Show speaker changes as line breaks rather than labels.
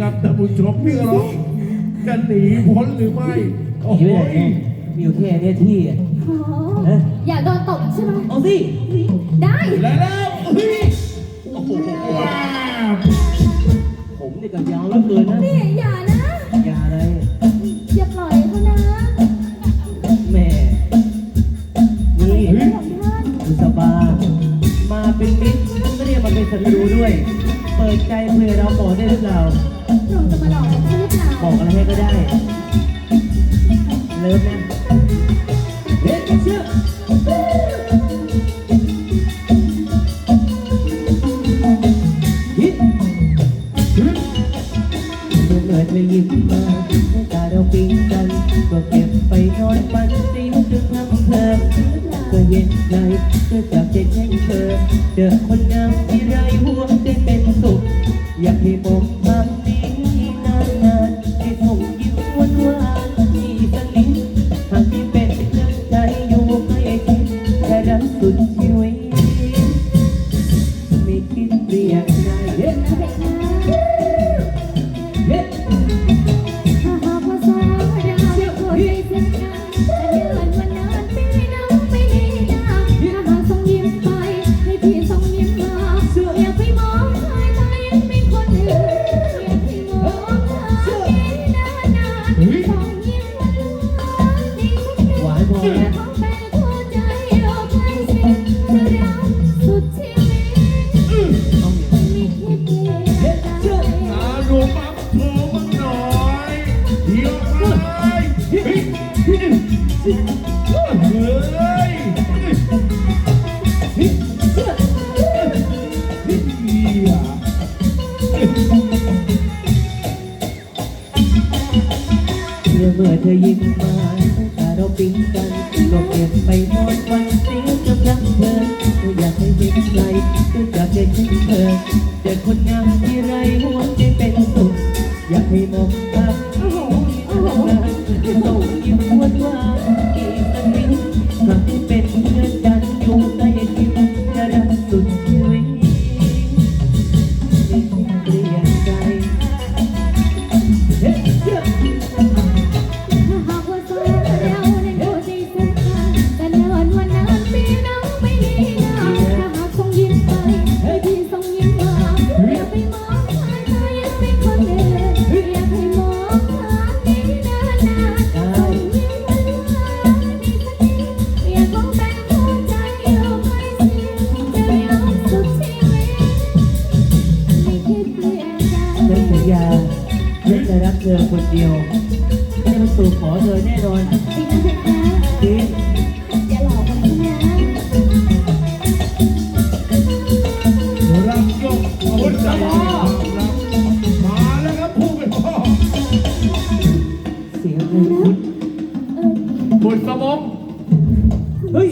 ครับท่านผู้ชมพี่ร้องจะหนีพ้นหรือไม่ โอ้โห
มีอยู่แค่เนี้ยที่อะ
อ้
เอ๊ะ
อยากโดนตบใช่ไหม
เอาสิ
ได้
แล้วแล้วเฮ้ยโอ้โหว้าว
ผมเนี่ยกับยาวแล้วเกินนะ
นี่อย่านะ
ดูด้วย เปิดใจเพื่อเราก่อนได้หรือเปล่า
พระองค์จะมาหลอกฉันหรือเปล่า
บอกอะไรให้ก็ได้ เลิฟนะเฮ้ยเชื่อฮิเมื่อเมื่อเธอยิ้มมาเมื่เราปิ๊งกันก็เก็บไปนอนฝันสิ เห็นใจเธอจับใจแช่งเธอเจอคนงามที่ไรหัวใจเป็นสุข อยากให้ผมทำ เมื่
อเมื่อเธอยิ้มมา
ตาเราปิ๊งกันก็เก็บไปนอนฝันเสียงกับรักเธออยากให้เห็นใครก็อยากจะเห็นเธอเจอคนงามที่ไรหัว ให้มองภาโอ้โหโอ้โหต้องยิ้มหวานหวานอีกสักนิดหากที่เป็นเพื่อนกันอยู่ใกล้ชินจะรักสุด จะ
สัญญาฉันจะรักเธอคนเดียวให้มันสู่ขอเธอแน่นอนจริงะจริงอย่าหลอกกันนะรักยกอาวุธสมอมาแล้วครับผู้เป็นพ่
อเสียงเลยคุณบุตสมอ
งเฮ้
ย